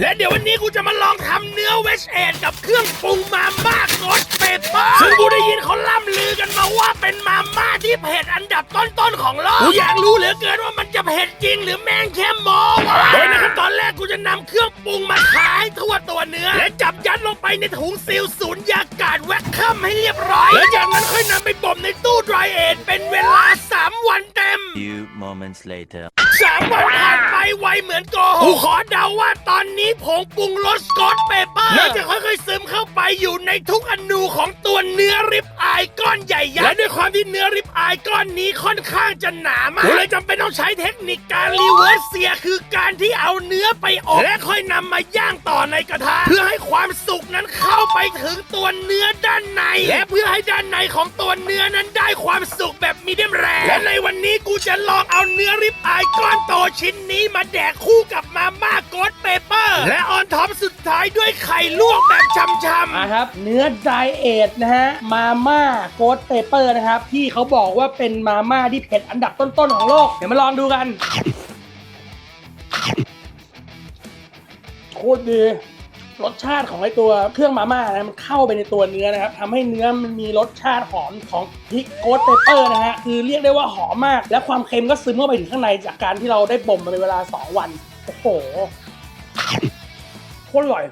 และเดี๋ยววันนี้กูจะมาลองทำเนื้อเวชเอดกับเครื่องปรุงมาม่ากดเปเปอร์ซึ่งกูได้ยินเขาล่ำลือกันมาว่าเป็นมาม่าที่เผ็ดอันดับต้นๆของโลก กูอยากรู้เหลือเกินว่ามันจะเผ็ดจริงหรือแม่งแค่โมวะโดยในขั้นตอนแรกกูจะนำเครื่องปรุงมาขายทั่วตัวเนื้อ และจับยัดลงไปในถุงซีลสูญญากาศแวคคัมให้เรียบร้อย แล้วจากนั้นค่อยนำไปบ่มในตู้ดรายเอทเป็นเวลา 3 วันเต็ม Few moments later. สามวันผ่าน ไปไวเหมือนโกหกกูขอเดาว่าตอนนี้ผงปรุงรสสกอตเปเปอร์น่าจะค่อยๆซึมเข้าไปอยู่ในทุกอนูของตัวเนื้อริบอายก้อนใหญ่ยักษ์และด้วยความที่เนื้อริบอายก้อนนี้ค่อนข้างจะหนามากกูเลยจำเป็นต้องใช้เทคนิคการรีเวิร์สเซียคือการที่เอาเนื้อไปอบและค่อยนำมาย่างต่อในกระทะเพื่อให้ ความสุกนั้นเข้าไปถึงตัวเนื้อด้านใน และเพื่อให้ด้านในของตัวเนื้อนั้นได้ความสุกแบบมีเดียมแรและในวันนี้กูจะลองเอาเนื้อริบอายก้อนโตชิ้นนี้มาแดกคู่กับมาม่าโกดเปเปอร์ และออนท็อปสุดท้ายด้วยไข่ลวกแบบช่ำมาครับ เนื้อไดเอทนะฮะ มาม่าโกดเปเปอร์นะครับ ที่เขาบอกว่าเป็นมาม่าที่เผ็ดอันดับต้นๆของโลก เดี๋ยวมาลองดูกัน โคตรดี รสชาติของไอตัวเครื่องมาม่านะมันเข้าไปในตัวเนื้อนะครับทำให้เนื้อมันมีรสชาติหอมของพริกโกดเปเปอร์นะฮะคือเรียกได้ว่าหอมมาก และความเค็มก็ซึมเข้าไปถึงข้างในจากการที่เราได้บ่มมาเป็นเวลา 2 วัน โอ้โหโคตรอร่อย